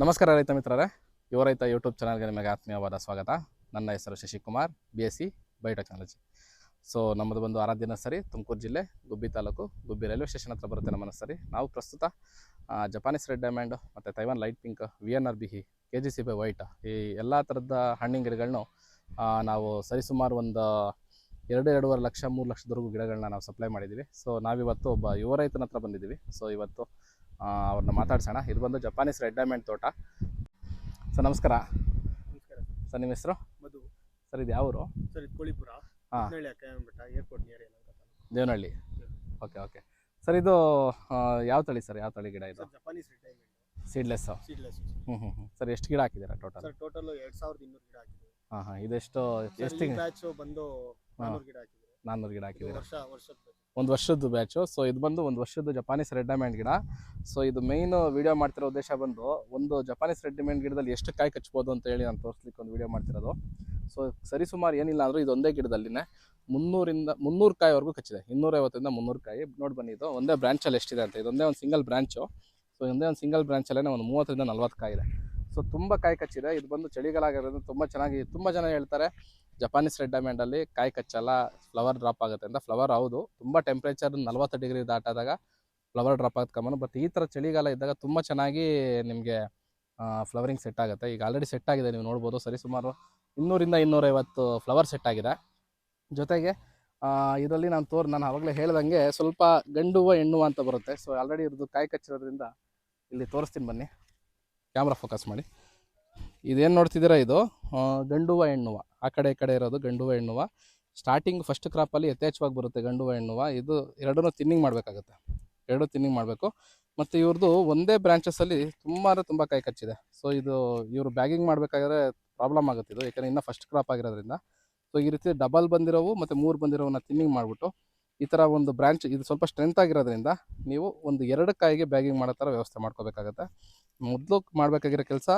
ನಮಸ್ಕಾರ ರೈತ ಮಿತ್ರರೇ. ಯುವ ರೈತ ಯೂಟ್ಯೂಬ್ ಚಾನಲ್ಗೆ ನಿಮಗೆ ಆತ್ಮೀಯವಾದ ಸ್ವಾಗತ. ನನ್ನ ಹೆಸರು Shashikumar B S C biotechnology so ನಮ್ಮದು ಬಂದು ಆರಾಧ್ಯ ನರ್ಸರಿ, ತುಮಕೂರು ಜಿಲ್ಲೆ, ಗುಬ್ಬಿ ತಾಲೂಕು, ಗುಬ್ಬಿ ರೈಲ್ವೆ ಸ್ಟೇಷನ್ ಹತ್ರ ಬರುತ್ತೆ ನಮ್ಮ ನರ್ಸರಿ. ನಾವು ಪ್ರಸ್ತುತ ಜಪಾನೀಸ್ ರೆಡ್ ಡೈಮಂಡ್ ಮತ್ತು Taiwan light pink V N R ಬಿಹಿ K G C ಬೈ ವೈಟ್ ಈ ಎಲ್ಲ ಥರದ ಹಣ್ಣಿನ ಗಿಡಗಳನ್ನು ನಾವು ಸರಿಸುಮಾರು ಒಂದು ಎರಡು, ಎರಡೂವರೆ ಲಕ್ಷ, ಮೂರು ಲಕ್ಷದವರೆಗೂ ಗಿಡಗಳನ್ನ ನಾವು ಸಪ್ಲೈ ಮಾಡಿದ್ದೀವಿ ಸೊ ನಾವಿವತ್ತು ಒಬ್ಬ ಯುವ ರೈತನ ಹತ್ರ ಬಂದಿದ್ದೀವಿ. ಸೊ ಇವತ್ತು ಅವ್ರನ್ನ ಮಾತಾಡ್ಸೋಣ. ಇದು ಬಂದು ಜಪಾನೀಸ್ ರೆಡ್ ಡೈಮಂಡ್ ತೋಟ. ಸರ್ ನಮಸ್ಕಾರ. ನಮಸ್ಕಾರ ಸರ್. ನಿಮ್ಮ ಹೆಸರು? ಮಧು. ಸರ್ ಇದು ಯಾವ ಊರು ಸರ್ ಇದು ಕೋಳಿಪುರ. ಹಾಂ. Airport near Devanahalli. Okay okay. Sir ಇದು ಯಾವ ತಳಿ ಸರ್? ಯಾವ ತಳಿ ಗಿಡ ಇದು? Japanese red diamond seedless seedless ಹ್ಞೂ ಹ್ಞೂ ಹ್ಞೂ ಸರ್ ಎಷ್ಟು ಗಿಡ ಹಾಕಿದ್ದೀರಾ ಟೋಟಲ್ ಸರ್ ಟೋಟಲ್ ಎರಡು ಸಾವಿರದ ಇನ್ನೂರು ಗಿಡ ಹಾಕಿದ್ದೀವಿ. ಹಾಂ ಹಾಂ. ಇದೆಷ್ಟು? ಎಷ್ಟು ಬ್ಯಾಚ್ ಬಂದು ನಾನ್ನೂರು ಗಿಡ ಹಾಕಿದ್ದೀವಿ. ನಾನ್ನೂರು ಗಿಡ ಹಾಕಿದ್ದೀರಾ. ಒಂದು ವರ್ಷದ್ದು ಬ್ಯಾಚು ಸೊ ಇದು ಬಂದು ಒಂದು ವರ್ಷದ್ದು ಜಪಾನೀಸ್ ರೆಡ್ ಡೈಮಂಡ್ ಗಿಡ. ಸೊ ಇದು ಮೈನ್ ವಿಡಿಯೋ ಮಾಡ್ತಿರೋ ಉದ್ದೇಶ ಬಂದು ಒಂದು ಜಪಾನೀಸ್ ರೆಡ್ ಡೈಮಂಡ್ ಗಿಡದಲ್ಲಿ ಎಷ್ಟು ಕಾಯಿ ಕಚ್ಬೋದು ಅಂತ ಹೇಳಿ ನಾನು ತೋರಿಸ್ಲಿಕ್ಕೆ ಒಂದು ವಿಡಿಯೋ ಮಾಡ್ತಿರೋದು. ಸೊ ಸರಿ ಸುಮಾರು ಏನಿಲ್ಲ ಅಂದರೂ ಇದು ಒಂದೇ ಗಿಡದಲ್ಲಿನೇ ಮುನ್ನೂರಿಂದ ಮುನ್ನೂರು ಕಾಯಿವರೆಗೂ ಕಚ್ಚಿದೆ. ಇನ್ನೂರೈವತ್ತರಿಂದ ಮುನ್ನೂರು ಕಾಯಿ. ನೋಡಿ ಬನ್ನಿ ಇದು ಒಂದೇ ಬ್ರಾಂಚಲ್ಲಿ ಎಷ್ಟಿದೆ ಅಂತ. ಇದೊಂದೇ ಒಂದು ಸಿಂಗಲ್ ಬ್ರಾಂಚು ಸೊ ಒಂದೇ ಒಂದು ಸಿಂಗಲ್ ಬ್ರಾಂಚಲ್ಲೇ ಒಂದು ಮೂವತ್ತರಿಂದ ನಲ್ವತ್ತು ಕಾಯಿ ಇದೆ. ಸೊ ತುಂಬ ಕಾಯಿ ಕಚ್ಚಿದೆ. ಇದು ಬಂದು ಚಳಿಗಾಲ ಆಗಿರೋದ್ರಿಂದ ತುಂಬ ಚೆನ್ನಾಗಿ, ತುಂಬ ಜನ ಹೇಳ್ತಾರೆ ಜಪಾನೀಸ್ ರೆಡ್ ಡೈಮಂಡಲ್ಲಿ ಕಾಯಿ ಕಚ್ಚಲ್ಲ ಫ್ಲವರ್ ಡ್ರಾಪ್ ಆಗುತ್ತೆ ಅಂತ. ಫ್ಲವರ್ ಹೌದು, ತುಂಬ ಟೆಂಪ್ರೇಚರ್ ನಲ್ವತ್ತು ಡಿಗ್ರಿ ದಾಟಾದಾಗ ಫ್ಲವರ್ ಡ್ರಾಪ್ ಆಗುತ್ತೆ ಕಮನು. ಬಟ್ ಈ ಥರ ಚಳಿಗಾಲ ಇದ್ದಾಗ ತುಂಬ ಚೆನ್ನಾಗಿ ನಿಮಗೆ ಫ್ಲವರಿಂಗ್ ಸೆಟ್ ಆಗುತ್ತೆ. ಈಗ ಆಲ್ರೆಡಿ ಸೆಟ್ ಆಗಿದೆ, ನೀವು ನೋಡ್ಬೋದು. ಸರಿ, ಸುಮಾರು ಇನ್ನೂರಿಂದ ಇನ್ನೂರೈವತ್ತು ಫ್ಲವರ್ ಸೆಟ್ ಆಗಿದೆ. ಜೊತೆಗೆ ಇದರಲ್ಲಿ ನಾನು ತೋರ್, ನಾನು ಆವಾಗಲೇ ಹೇಳ್ದಂಗೆ ಸ್ವಲ್ಪ ಗಂಡು ಹೂವು, ಹೆಣ್ಣು ಅಂತ ಬರುತ್ತೆ. ಸೊ ಆಲ್ರೆಡಿ ಇರೋದು ಕಾಯಿ ಕಚ್ಚಿರೋದ್ರಿಂದ ಇಲ್ಲಿ ತೋರಿಸ್ತೀನಿ ಬನ್ನಿ. ಕ್ಯಾಮ್ರಾ ಫೋಕಸ್ ಮಾಡಿ. ಇದೇನು ನೋಡ್ತಿದ್ದೀರಾ ಇದು? ಗಂಡುವ ಹೆಣ್ಣುವ ಆ ಕಡೆ ಈ ಕಡೆ ಇರೋದು ಗಂಡುವ ಹೆಣ್ಣುವ ಸ್ಟಾರ್ಟಿಂಗ್ ಫಸ್ಟ್ ಕ್ರಾಪಲ್ಲಿ ಯಥೇಚ್ಛವಾಗಿ ಬರುತ್ತೆ ಗಂಡುವ ಹೆಣ್ಣುವ ಇದು ಎರಡನ್ನೂ ತಿನ್ನಿಂಗ್ ಮಾಡಬೇಕಾಗುತ್ತೆ. ಎರಡು ತಿನ್ನಿಂಗ್ ಮಾಡಬೇಕು. ಮತ್ತು ಇವ್ರದ್ದು ಒಂದೇ ಬ್ರಾಂಚಸ್ಸಲ್ಲಿ ತುಂಬ ಅಂದರೆ ತುಂಬ ಕೈ ಕಚ್ಚಿದೆ. ಸೊ ಇದು ಇವರು ಬ್ಯಾಗಿಂಗ್ ಮಾಡಬೇಕಾದ್ರೆ ಪ್ರಾಬ್ಲಮ್ ಆಗುತ್ತೆ ಇದು. ಯಾಕಂದರೆ ಇನ್ನೂ ಫಸ್ಟ್ ಕ್ರಾಪ್ ಆಗಿರೋದ್ರಿಂದ. ಸೊ ಈ ರೀತಿ ಡಬಲ್ ಬಂದಿರೋವು ಮತ್ತು ಮೂರು ಬಂದಿರೋವನ್ನ ತಿನ್ನಿಂಗ್ ಮಾಡಿಬಿಟ್ಟು ಈ ಥರ ಒಂದು ಬ್ರ್ಯಾಂಚ್ ಇದು ಸ್ವಲ್ಪ ಸ್ಟ್ರೆಂತ್ ಆಗಿರೋದ್ರಿಂದ ನೀವು ಒಂದು ಎರಡು ಕಾಯಿಗೆ ಬ್ಯಾಗಿಂಗ್ ಮಾಡೋ ಥರ ವ್ಯವಸ್ಥೆ ಮಾಡ್ಕೋಬೇಕಾಗತ್ತೆ. ಮೊದಲು ಮಾಡಬೇಕಾಗಿರೋ ಕೆಲಸ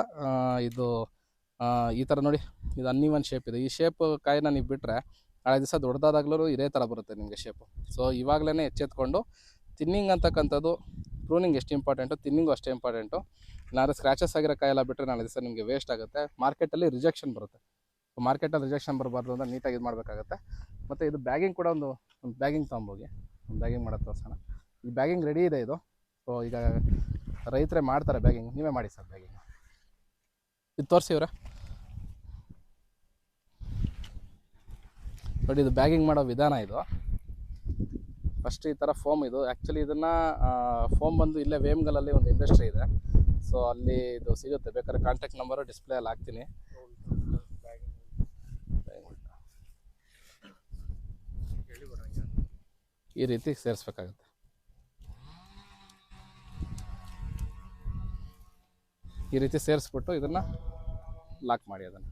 ಇದು ಈ ಥರ ನೋಡಿ, ಇದು ಅನ್ನಿವನ್ ಶೇಪ್ ಇದೆ. ಈ ಶೇಪ್ ಕಾಯಿನ ನೀವು ಬಿಟ್ಟರೆ ನಾಳೆ ದಿವಸ ದೊಡ್ಡದಾದಾಗ್ಲೂ ಇದೇ ಥರ ಬರುತ್ತೆ ನಿಮಗೆ ಶೇಪು ಸೊ ಇವಾಗಲೇ ಎಚ್ಚೆತ್ಕೊಂಡು ತಿನ್ನಿಂಗ್ ಅಂತಕ್ಕಂಥದ್ದು ಪ್ರೂನಿಂಗ್ ಎಷ್ಟು ಇಂಪಾರ್ಟೆಂಟು ತಿನ್ನಿಂಗು ಅಷ್ಟೇ ಇಂಪಾರ್ಟೆಂಟು ನಾಳೆ ಸ್ಕ್ರ್ಯಾಚಸ್ ಆಗಿರೋ ಕಾಯೆಲ್ಲ ಬಿಟ್ಟರೆ ನಾಳೆ ದಿವಸ ನಿಮಗೆ ವೇಸ್ಟ್ ಆಗುತ್ತೆ. ಮಾರ್ಕೆಟಲ್ಲಿ ರಿಜೆಕ್ಷನ್ ಬರುತ್ತೆ. ಮಾರ್ಕೆಟಲ್ಲಿ ರಿಜೆಕ್ಷನ್ ಬರಬಾರ್ದು ಅಂತ ನೀಟಾಗಿ ಇದು ಮಾಡಬೇಕಾಗತ್ತೆ. ಮತ್ತು ಇದು ಬ್ಯಾಗಿಂಗ್ ಕೂಡ ಒಂದು ಒಂದು ಬ್ಯಾಗಿಂಗ್ ತೊಗೊಂಬೋಗಿ. ಒಂದು ಬ್ಯಾಗಿಂಗ್ ಮಾಡೋದು ತೋರಿಸೋಣ. ಈ ಬ್ಯಾಗಿಂಗ್ ರೆಡಿ ಇದೆ ಇದು. ಸೊ ಈಗ ರೈತರೇ ಮಾಡ್ತಾರೆ ಬ್ಯಾಗಿಂಗ್ ನೀವೇ ಮಾಡಿ ಸರ್ ಬ್ಯಾಗಿಂಗ್ ಇದು ತೋರಿಸಿ ಇವ್ರೆ. ನೋಡಿ, ಇದು ಬ್ಯಾಗಿಂಗ್ ಮಾಡೋ ವಿಧಾನ ಇದು. ಫಸ್ಟ್ ಈ ಥರ ಫೋಮ್ ಇದು. ಆ್ಯಕ್ಚುಲಿ ಇದನ್ನು ಫೋಮ್ ಬಂದು ಇಲ್ಲೇ ವೇಮ್ಗಲಲ್ಲಿ ಒಂದು ಇಂಡಸ್ಟ್ರಿ ಇದೆ. ಸೊ ಅಲ್ಲಿ ಇದು ಸಿಗುತ್ತೆ. ಬೇಕಾದ್ರೆ ಕಾಂಟ್ಯಾಕ್ಟ್ ನಂಬರು ಡಿಸ್ಪ್ಲೇ ಅಲ್ಲಿ ಹಾಕ್ತೀನಿ ಹೇಳಿ ಬರೋಂಗೆ ಈ ರೀತಿ ಸೇರಿಸ್ಬೇಕಾಗುತ್ತೆ. ಈ ರೀತಿ ಸೇರಿಸ್ಬಿಟ್ಟು ಇದನ್ನು ಲಾಕ್ ಮಾಡಿ ಅದನ್ನು.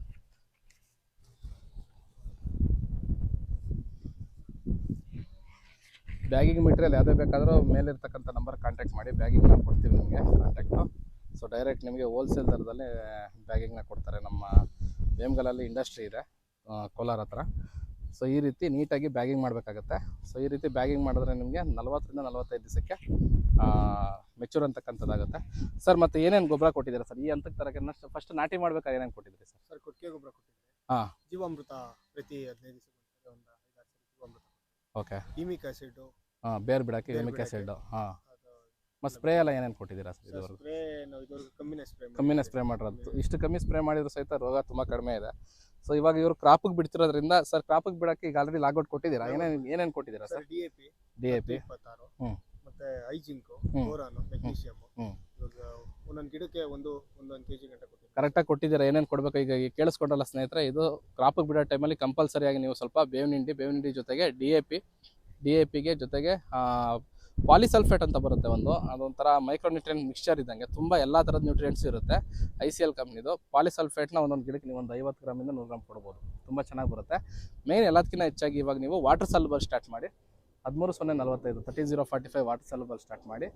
ಬ್ಯಾಗಿಂಗ್ ಮೆಟೀರಿಯಲ್ ಯಾವುದೇ ಬೇಕಾದರೂ ಮೇಲಿರ್ತಕ್ಕಂಥ ನಂಬರ್ ಕಾಂಟ್ಯಾಕ್ಟ್ ಮಾಡಿ ಬ್ಯಾಗಿಂಗ್ ನಾವು ಕೊಡ್ತೀವಿ ನಿಮಗೆ ಕಾಂಟ್ಯಾಕ್ಟು. ಸೊ ಡೈರೆಕ್ಟ್ ನಿಮಗೆ ಹೋಲ್ಸೇಲ್ ದರದಲ್ಲಿ ಬ್ಯಾಗಿಂಗ್ನ ಕೊಡ್ತಾರೆ ನಮ್ಮ ವೇಮ್ಗಲಲ್ಲಿ ಇಂಡಸ್ಟ್ರಿ ಇದೆ ಕೋಲಾರ ಹತ್ರ. ಸೊ ಈ ರೀತಿ ನೀಟಾಗಿ ಬ್ಯಾಗಿಂಗ್ ಮಾಡಬೇಕಾಗತ್ತೆ. ಸೊ ಈ ರೀತಿ ಬ್ಯಾಗಿಂಗ್ ಮಾಡಿದ್ರೆ ನಿಮಗೆ ನಲವತ್ತರಿಂದ ನಲವತ್ತೈದು ದಿವಸಕ್ಕೆ ಮೆಚೂರ್ ಅಂತಕ್ಕಂಥದ್ದಾಗುತ್ತೆ. ಸರ್ ಮತ್ತೆ ಏನೇನು ಗೊಬ್ಬರ ಕೊಟ್ಟಿದ್ದೀರಾ ಸರ್ ಈ ಹಂತಕ್ಕೆ ತರಕ್ಕೆ ಫಸ್ಟ್ ನಾಟಿ ಮಾಡ್ಬೇಕಾದ್ರೆ ಏನೇನು ಕೊಟ್ಟಿದ್ದೀರಿ ಸರ್ ಸರ್ ಕೊಟ್ಟಿಗೆ ಗೊಬ್ಬರ ಕೊಟ್ಟಿದ್ದೀರಿ ಹಾಂ. ಜೀವಾಮೃತ ಪ್ರತಿ ಹದಿನೈದು ದಿವಸ ಒಂದು ಜೀವಾಮೃತ. ಓಕೆ ಇಮಿಕ್ ಆಸಿಡ್ ಹಾಂ ಬೇರೆ ಬಿಡಕ್ಕೆ ಬಿಡಕ್ಕೆ. ಆ್ಯಸಿಡ್ ಹಾಂ. ಮತ್ತು ಸ್ಪ್ರೇ ಎಲ್ಲ ಏನೇನು ಕೊಟ್ಟಿದ್ದೀರಾ ಸರ್ ಇದುವರೆಗೂ? ಕಮ್ಮಿನೇ ಸ್ಪ್ರೇ ಕಮ್ಮಿನೇ ಸ್ಪ್ರೇ ಮಾಡಿರೋದು. ಇಷ್ಟು ಕಮ್ಮಿ ಸ್ಪ್ರೇ ಮಾಡಿದ್ರೆ ಸಹಿತ ರೋಗ ತುಂಬ ಕಡಿಮೆ ಇದೆ. ಸೊ ಇವಾಗ ಇವರು ಕ್ರಾಪಿಗೆ ಬಿಡ್ತಿರೋದ್ರಿಂದ ಸರ್ ಕ್ರಾಪಿಗೆ ಬಿಡಕ್ಕೆ ಈಗ ಆಲ್ರೆಡಿ ಲಾಗೌಟ್ ಕೊಟ್ಟಿದ್ದೀರಾ? ಏನೇನು ಏನೇನು ಕೊಟ್ಟಿದ್ದೀರಾ sir D A P D A P ಇಪ್ಪತ್ತಾರು. ಮತ್ತೆ ಐಜಿಂಕು. ಬೋರಾನು ಮೆಗ್ನೀಷಿಯಮ್ ಇವಾಗ ಒಂದೊಂದು ಗಿಡಕ್ಕೆ ಒಂದು ಒಂದೊಂದು ಕೆಜಿ ಗಂಟೆ ಕೊಟ್ಟಿದ್ದೀರಾ? ಕರೆಕ್ಟಾಗಿ ಕೊಟ್ಟಿದ್ದೀರಾ? ಏನೇನು ಕೊಡಬೇಕು? ಈಗ ಈಗ ಕೇಳಿಸ್ಕೊಂಡಲ್ಲ ಸ್ನೇಹಿತರೆ ಇದು ಕ್ರಾಪಿಗೆ ಬಿಡೋ ಟೈಮಲ್ಲಿ ಕಂಪಲ್ಸರಿಯಾಗಿ ನೀವು ಸ್ವಲ್ಪ ಬೇವಿನ ಹಿಂಡಿ ಬೇವಿನ ಹಿಂಡಿ ಜೊತೆಗೆ D A P D A ಪಿಗೆ ಜೊತೆಗೆ ಪಾಲಿಸಲ್ಫೇಟ್ ಅಂತ ಬರುತ್ತೆ ಒಂದು. ಅದೊಂಥರ ಮೈಕ್ರೋನ್ಯೂಟ್ರಿಯನ್ ಮಿಕ್ಸ್ಚರ್ ಇದ್ದಂಗೆ. ತುಂಬ ಎಲ್ಲ ಥರದ ನ್ಯೂಟ್ರಿಯೆಂಟ್ಸ್ ಇರುತ್ತೆ. ಐ ಸಿ ಎಲ್ ಕಂಪ್ನಿದು ಪಾಲಿಸಲ್ಫೇಟ್ನ ಒಂದೊಂದು ಗಿಡಕ್ಕೆ ನೀವು ಒಂದು ಐವತ್ತು ಗ್ರಾಮಿಂದ ನೂರು ಗ್ರಾಮ್ ಕೊಡ್ಬೋದು. ತುಂಬ ಚೆನ್ನಾಗಿ ಬರುತ್ತೆ. ಮೇನ್ ಎಲ್ಲದಕ್ಕಿಂತ ಹೆಚ್ಚಾಗಿ ಇವಾಗ ನೀವು ವಾಟರ್ ಸಲ್ಬರ್ ಸ್ಟಾರ್ಟ್ ಮಾಡಿ ಹದಿಮೂರು ಸೊನ್ನೆ ನಲವತ್ತೈದು thirty zero forty five water sulphur start ಮಾಡಿ.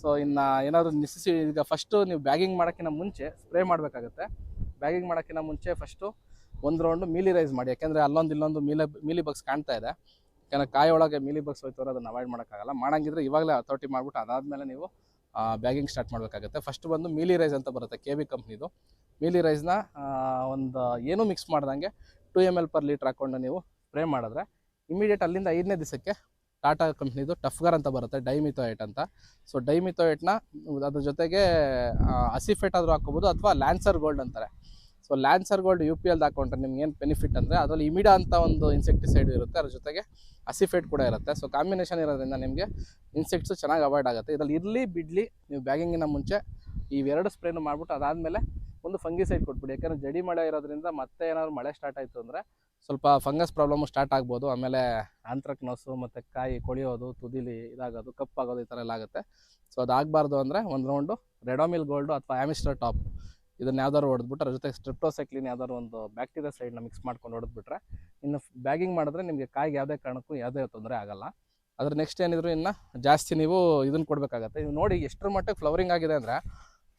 ಸೊ ಇನ್ನು ಏನಾದರೂ ನೆಸೆಸಿ ಈಗ ಫಸ್ಟು ನೀವು ಬ್ಯಾಗಿಂಗ್ ಮಾಡೋಕ್ಕಿಂತ ಮುಂಚೆ ಸ್ಪ್ರೇ ಮಾಡಬೇಕಾಗುತ್ತೆ. ಬ್ಯಾಗಿಂಗ್ ಮಾಡೋಕ್ಕಿಂತ ಮುಂಚೆ ಫಸ್ಟು ಒಂದು ರೌಂಡು ಮೀಲಿ ರೈಸ್ ಮಾಡಿ. ಯಾಕೆಂದರೆ ಅಲ್ಲೊಂದು ಇಲ್ಲೊಂದು ಮೀಲಿ ಮೀಲಿ ಬಗ್ಸ್ ಕಾಣ್ತಾ ಇದೆ. ಯಾಕಂದರೆ ಕಾಯೊಳಗೆ ಮೀಲಿ ಬಗ್ಸ್ ಹೋಯ್ತವ್ರೆ, ಅದನ್ನು ಅವಾಯ್ಡ್ ಮಾಡೋಕ್ಕಾಗಲ್ಲ. ಮಾಡಂಗಿದ್ರೆ ಇವಾಗಲೇ ಅಥಾರಿಟಿ ಮಾಡಿಬಿಟ್ಟು ಅದಾದಮೇಲೆ ನೀವು ಬ್ಯಾಗಿಂಗ್ ಸ್ಟಾರ್ಟ್ ಮಾಡಬೇಕಾಗುತ್ತೆ. ಫಸ್ಟ್ ಬಂದು ಮೀಲಿ ರೈಸ್ ಅಂತ ಬರುತ್ತೆ ಕೆ ಬಿ ಕಂಪ್ನಿದು ಮೀಲಿ ರೈಸ್ನ ಒಂದು ಏನೂ ಮಿಕ್ಸ್ ಮಾಡ್ದಂಗೆ two M L per litre ಹಾಕ್ಕೊಂಡು ನೀವು ಸ್ಪ್ರೇ ಮಾಡಿದ್ರೆ ಇಮಿಡಿಯೇಟ್ ಅಲ್ಲಿಂದ ಐದನೇ ದಿವಸಕ್ಕೆ ಟಾಟಾ ಕಂಪ್ನಿದು ಟಫ್ಗರ್ ಅಂತ ಬರುತ್ತೆ ಡೈಮಿಥೋಯೇಟ್ ಅಂತ. ಸೊ ಡೈಮಿಥೋಯೇಟ್ನ ಅದ್ರ ಜೊತೆಗೆ ಹಸಿಫೆಟ್ ಆದರೂ ಹಾಕೋಬೋದು ಅಥವಾ ಲ್ಯಾನ್ಸರ್ ಗೋಲ್ಡ್ ಅಂತಾರೆ. So Lancer Gold U P ಎಲ್ದು ಹಾಕೊಂಡ್ರೆ ನಿಮ್ಗೆ ಏನು ಬೆನಿಫಿಟ್ ಅಂದರೆ, ಅದರಲ್ಲಿ ಇಮಿಡಾ ಅಂತ ಒಂದು ಇನ್ಸೆಕ್ಟಿಸೈಡ್ ಇರುತ್ತೆ, ಅದ್ರ ಜೊತೆಗೆ ಅಸಿಫೇಟ್ ಕೂಡ ಇರುತ್ತೆ. ಸೊ ಕಾಂಬಿನೇಷನ್ ಇರೋದ್ರಿಂದ ನಿಮಗೆ ಇನ್ಸೆಕ್ಟ್ಸು ಚೆನ್ನಾಗಿ ಅವಾಯ್ಡ್ ಆಗುತ್ತೆ. ಇದರಲ್ಲಿ ಇರಲಿ, ಬಿಡಲಿ, ನೀವು ಬ್ಯಾಗಿಂಗಿನ ಮುಂಚೆ ಇವೆರಡು ಸ್ಪ್ರೇನು ಮಾಡಿಬಿಟ್ಟು ಅದಾದಮೇಲೆ ಒಂದು ಫಂಗಿಸೈಡ್ ಕೊಟ್ಬಿಡಿ. ಯಾಕಂದರೆ ಜಡಿ ಮಳೆ ಇರೋದ್ರಿಂದ ಮತ್ತೆ ಏನಾದ್ರು ಮಳೆ ಸ್ಟಾರ್ಟ್ ಆಯಿತು ಅಂದರೆ ಸ್ವಲ್ಪ ಫಂಗಸ್ ಪ್ರಾಬ್ಲಮ್ಮು ಸ್ಟಾರ್ಟ್ ಆಗ್ಬೋದು. ಆಮೇಲೆ ಆಂತ್ರಕ್ನೋಸು ಮತ್ತು ಕಾಯಿ ಕೊಳಿಯೋದು, ತುದಿಲಿ ಇದಾಗೋದು, ಕಪ್ಪಾಗೋದು ಈ ಥರ ಎಲ್ಲ ಆಗುತ್ತೆ. ಸೊ ಅದಾಗಬಾರ್ದು ಅಂದರೆ ಒಂದು ರೌಂಡು ರೆಡೋಮಿಲ್ ಗೋಲ್ಡು ಅಥವಾ ಆಮಿಸ್ಟರ್ ಟಾಪ್ ಇದನ್ನ ಯಾವ್ದಾದ್ರು ಹೊಡೆದ್ಬಿಟ್ಟು ಅದ್ರ ಜೊತೆ ಸ್ಟ್ರಿಪ್ಟೋಸೈಕ್ಲಿನ್ ಯಾವ್ದಾದ್ರು ಒಂದು ಬ್ಯಾಕ್ಟೀರಿಯಾ ಸೈಡ್ನ ಮಿಕ್ಸ್ ಮಾಡ್ಕೊಂಡು ಹೊಡೆದ್ಬಿಟ್ರೆ ಇನ್ನು ಬ್ಯಾಗಿಂಗ್ ಮಾಡಿದ್ರೆ ನಿಮಗೆ ಕಾಯಿಗೆ ಯಾವುದೇ ಕಾರಣಕ್ಕೂ ಯಾವುದೇ ತೊಂದರೆ ಆಗಲ್ಲ. ಅದ್ರ ನೆಕ್ಸ್ಟ್ ಏನಿದ್ರು ಇನ್ನು ಜಾಸ್ತಿ ನೀವು ಇದನ್ನು ಕೊಡಬೇಕಾಗತ್ತೆ. ನೀವು ನೋಡಿ ಎಷ್ಟರ ಮಟ್ಟಿಗೆ ಫ್ಲವರಿಂಗ್ ಆಗಿದೆ ಅಂದರೆ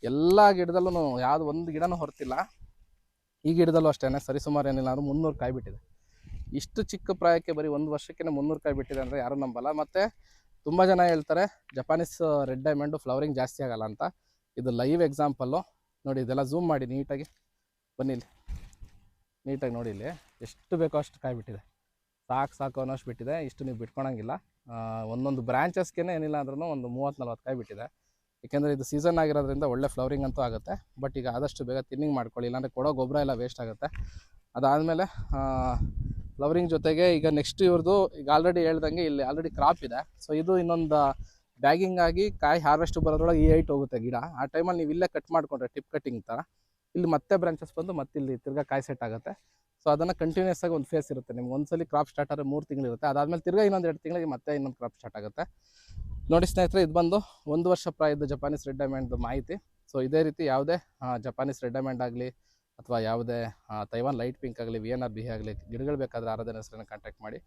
ಎಲ್ಲ ಗಿಡದಲ್ಲೂ ಯಾವ್ದು ಒಂದು ಗಿಡನೂ ಹೊರತಿಲ್ಲ. ಈ ಗಿಡದಲ್ಲೂ ಅಷ್ಟೇ ಸರಿಸುಮಾರು ಏನಿಲ್ಲ ಅಂದ್ರೆ ಮುನ್ನೂರು ಕಾಯಿ ಬಿಟ್ಟಿದೆ. ಇಷ್ಟು ಚಿಕ್ಕ ಪ್ರಾಯಕ್ಕೆ ಬರೀ ಒಂದು ವರ್ಷಕ್ಕೆ ಮುನ್ನೂರು ಕಾಯಿ ಬಿಟ್ಟಿದೆ ಅಂದರೆ ಯಾರೂ ನಂಬಲ್ಲ. ಮತ್ತು ತುಂಬ ಜನ ಹೇಳ್ತಾರೆ ಜಪಾನೀಸ್ ರೆಡ್ ಡೈಮಂಡು ಫ್ಲವರಿಂಗ್ ಜಾಸ್ತಿ ಆಗಲ್ಲ ಅಂತ. ಇದು ಲೈವ್ ಎಕ್ಸಾಂಪಲ್ಲು ನೋಡಿ, ಇದೆಲ್ಲ ಝೂಮ್ ಮಾಡಿ ನೀಟಾಗಿ. ಬನ್ನಿ ಇಲ್ಲಿ. ನೀಟಾಗಿ ನೋಡಿ ಇಲ್ಲಿ. ಎಷ್ಟು ಬೇಕೋ ಅಷ್ಟು ಕಾಯಿ ಬಿಟ್ಟಿದೆ. ಸಾಕು ಸಾಕು ಅನ್ನೋಷ್ಟು ಬಿಟ್ಟಿದೆ. ಇಷ್ಟು ನೀವು ಬಿಟ್ಕೊಳಂಗಿಲ್ಲ. ಒಂದೊಂದು ಬ್ರಾಂಚಸ್ಗೆ ಏನಿಲ್ಲ ಅಂದ್ರೂ ಒಂದು ಮೂವತ್ತು ನಲ್ವತ್ತು ಕಾಯಿ ಬಿಟ್ಟಿದೆ. ಏಕೆಂದರೆ ಇದು ಸೀಸನ್ ಆಗಿರೋದ್ರಿಂದ ಒಳ್ಳೆ ಫ್ಲವರಿಂಗ್ ಅಂತೂ ಆಗುತ್ತೆ. ಬಟ್ ಈಗ ಆದಷ್ಟು ಬೇಗ ತಿನ್ನಿಂಗ್ ಮಾಡ್ಕೊಳ್ಳಿ. ಇಲ್ಲಾಂದರೆ ಕೊಡೋ ಗೊಬ್ಬರ ಎಲ್ಲ ವೇಸ್ಟ್ ಆಗುತ್ತೆ. ಅದಾದಮೇಲೆ ಫ್ಲವರಿಂಗ್ ಜೊತೆಗೆ ಈಗ ನೆಕ್ಸ್ಟ್ ಇವ್ರದ್ದು ಈಗ ಆಲ್ರೆಡಿ ಹೇಳ್ದಂಗೆ ಇಲ್ಲಿ ಆಲ್ರೆಡಿ ಕ್ರಾಪ್ ಇದೆ. ಸೊ ಇದು ಇನ್ನೊಂದು ಬ್ಯಾಗಿಂಗ್ ಆಗಿ ಕಾಯಿ ಹಾರ್ವೆಸ್ಟ್ ಬರೋದ್ರೊಳಗೆ ಈ ಹೈಟ್ ಹೋಗುತ್ತೆ ಗಿಡ. ಆ ಟೈಮಲ್ಲಿ ನೀವು ಇಲ್ಲೇ ಕಟ್ ಮಾಡಿಕೊಂಡ್ರೆ ಟಿಪ್ ಕಟ್ಟಿಂಗ್ ಥರ ಇಲ್ಲಿ ಮತ್ತೆ ಬ್ರಾಂಚಸ್ ಬಂದು ಮತ್ತೆ ಇಲ್ಲಿ ತಿರ್ಗಾ ಕಾಯಿ ಸೆಟ್ ಆಗುತ್ತೆ. ಸೊ ಅದನ್ನು ಕಂಟಿನ್ಯೂಸ್ ಆಗಿ ಒಂದು ಫೇಸ್ ಇರುತ್ತೆ. ನಿಮ್ಗೆ ಒಂದ್ಸಲಿ ಕ್ರಾಪ್ ಸ್ಟಾರ್ಟ್ ಆದರೆ ಮೂರು ತಿಂಗಳಿರುತ್ತೆ ಅದಾದಮೇಲೆ ತಿರ್ಗಾ ಇನ್ನೊಂದು ಎರಡು ತಿಂಗಳಿಗೆ ಮತ್ತೆ ಇನ್ನೊಂದು ಕ್ರಾಪ್ ಸ್ಟಾರ್ಟ್ ಆಗುತ್ತೆ. ನೋಡಿ ಸ್ನೇಹಿತರೆ, ಇದು ಬಂದು ಒಂದು ವರ್ಷ ಪ್ರಾಯದ ಜಪಾನೀಸ್ ರೆಡ್ ಡೈಮಂಡ್ದು ಮಾಹಿತಿ. ಸೊ ಇದೇ ರೀತಿ ಯಾವುದೇ ಜಪಾನೀಸ್ ರೆಡ್ ಡೈಮಂಡ್ ಆಗಲಿ ಅಥವಾ ಯಾವುದೇ ತೈವಾನ್ ಲೈಟ್ ಪಿಂಕ್ ಆಗಲಿ ವಿ ಎನ್ ಆರ್ ಬಿ ಆಗಲಿ ಗಿಡಗಳು ಬೇಕಾದ್ರೆ ಆರಾಧನೆ ಹೆಸರನ್ನು ಕಾಂಟ್ಯಾಕ್ಟ್ ಮಾಡಿ.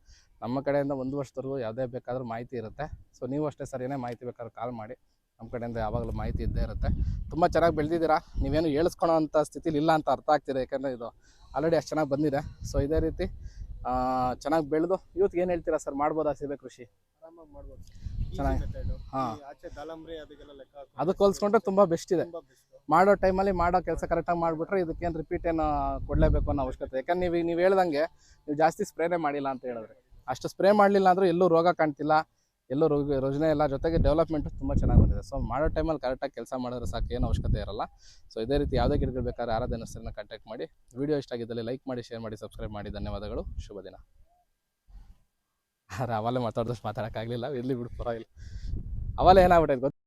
ನಮ್ಮ ಕಡೆಯಿಂದ ಒಂದು ವರ್ಷದವರೆಗೂ ಯಾವುದೇ ಬೇಕಾದ್ರೂ ಮಾಹಿತಿ ಇರುತ್ತೆ. ಸೊ ನೀವು ಅಷ್ಟೇ ಸರ್ ಏನೇ ಮಾಹಿತಿ ಬೇಕಾದ್ರೂ ಕಾಲ್ ಮಾಡಿ. ನಮ್ಮ ಕಡೆಯಿಂದ ಯಾವಾಗಲೂ ಮಾಹಿತಿ ಇದ್ದೇ ಇರುತ್ತೆ. ತುಂಬ ಚೆನ್ನಾಗಿ ಬೆಳೆದಿದ್ದೀರಾ? ನೀವೇನು ಹೇಳಿಸ್ಕೊಳೋ ಅಂಥ ಸ್ಥಿತಿಲಿ ಇಲ್ಲ ಅಂತ ಅರ್ಥ ಆಗ್ತಿದೆ. ಯಾಕಂದರೆ ಇದು ಆಲ್ರೆಡಿ ಅಷ್ಟು ಚೆನ್ನಾಗಿ ಬಂದಿದೆ. ಸೊ ಇದೇ ರೀತಿ ಚೆನ್ನಾಗಿ ಬೆಳೆದು ಯೂತ್ಗೆ ಏನು ಹೇಳ್ತೀರಾ ಸರ್ ಮಾಡ್ಬೋದಾ ಸೀಬೆ ಕೃಷಿ? ಚೆನ್ನಾಗಿ. ಹಾಂ. ಅದಕ್ಕೆ ಹೋಲಿಸ್ಕೊಂಡ್ರೆ ತುಂಬ ಬೆಸ್ಟ್ ಇದೆ. ಮಾಡೋ ಟೈಮಲ್ಲಿ ಮಾಡೋ ಕೆಲಸ ಕರೆಕ್ಟಾಗಿ ಮಾಡಿಬಿಟ್ರೆ ಇದಕ್ಕೇನು ರಿಪೀಟ್ ಏನು ಕೊಡಲೇಬೇಕು ಅನ್ನೋ ಅವಶ್ಯಕತೆ. ಯಾಕಂದ್ರೆ ನೀವು ನೀವು ಹೇಳ್ದಂಗೆ ನೀವು ಜಾಸ್ತಿ ಸ್ಪ್ರೇನೇ ಮಾಡಿಲ್ಲ ಅಂತ ಹೇಳಿದ್ರೆ. ಅಷ್ಟು ಸ್ಪ್ರೇ ಮಾಡಲಿಲ್ಲ ಅಂದರೂ ಎಲ್ಲೂ ರೋಗ ಕಾಣ್ತಿಲ್ಲ, ಎಲ್ಲೂ ರೋಗ, ರೋಜನೆ ಇಲ್ಲ ಜೊತೆಗೆ ಡೆವಲಪ್ಮೆಂಟು ತುಂಬ ಚೆನ್ನಾಗಿ ಬಂದಿದೆ. ಸೊ ಮಾಡೋ ಟೈಮಲ್ಲಿ ಕರೆಕ್ಟಾಗಿ ಕೆಲಸ ಮಾಡಿದ್ರೆ ಸಾಕು, ಏನು ಅವಶ್ಯಕತೆ ಇರಲ್ಲ. ಸೊ ಇದೇ ರೀತಿ ಯಾವುದೇ ಗಿಡಗಳು ಬೇಕಾದ್ರೆ ಆರಾಧನೆ ಹೆಸರನ್ನ ಕಾಂಟ್ಯಾಕ್ಟ್ ಮಾಡಿ. ವಿಡಿಯೋ ಇಷ್ಟ ಆಗಿದ್ದಲ್ಲಿ ಲೈಕ್ ಮಾಡಿ ಶೇರ್ ಮಾಡಿ ಸಬ್ಸ್ಕ್ರೈಬ್ ಮಾಡಿ. ಧನ್ಯವಾದಗಳು. ಶುಭ ದಿನ. ಅವಲ್ಲೇ ಮಾತಾಡಿದಷ್ಟು ಮಾತಾಡೋಕ್ಕಾಗಲಿಲ್ಲ. ಇರಲಿ ಬಿಡು, ಪರವಾಗಿಲ್ಲ. ಅವಲ್ಲೇ ಏನಾಗ್ಬಿಟ್ಟೈತೆ ಗೊತ್ತಾ